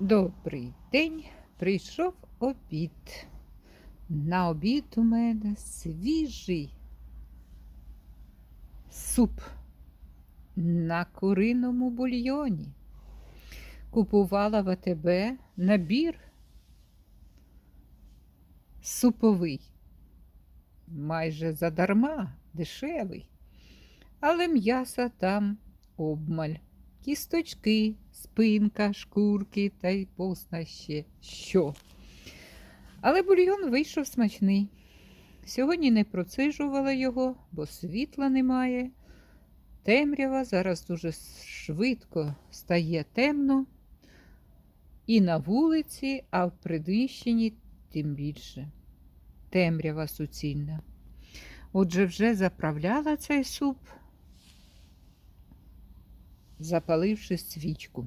Добрий день, прийшов обід. На обід у мене свіжий суп на куриному бульйоні. Купувала в АТБ набір суповий. Майже задарма, дешевий. Але м'яса там обмаль кісточки, спинка, шкурки та й посна ще що. Але бульйон вийшов смачний. Сьогодні не процижувала його, бо світла немає. Темрява зараз дуже швидко стає темно. І на вулиці, а в приміщенні тим більше. Темрява суцільна. Отже, вже заправляла цей суп запаливши свічку.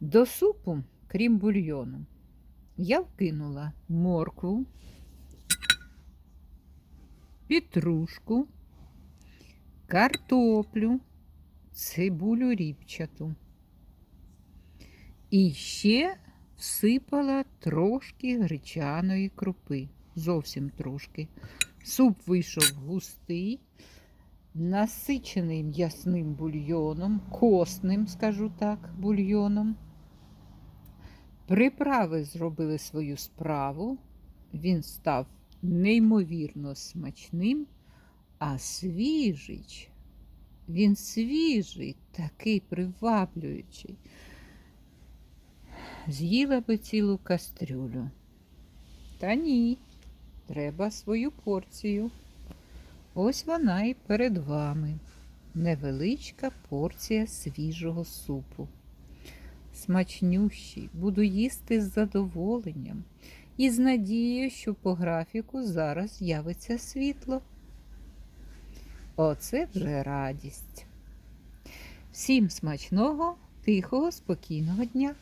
До супу, крім бульйону, я вкинула моркву, петрушку, картоплю, цибулю ріпчату. І ще всипала трошки гречаної крупи. Зовсім трошки. Суп вийшов густий насичений м'ясним бульйоном, косним, скажу так, бульйоном. Приправи зробили свою справу, він став неймовірно смачним, а свіжий, він свіжий, такий приваблюючий. З'їла би цілу кастрюлю. Та ні, треба свою порцію. Ось вона і перед вами. Невеличка порція свіжого супу. Смачнющий, буду їсти з задоволенням і з надією, що по графіку зараз з'явиться світло. Оце вже радість. Всім смачного, тихого, спокійного дня!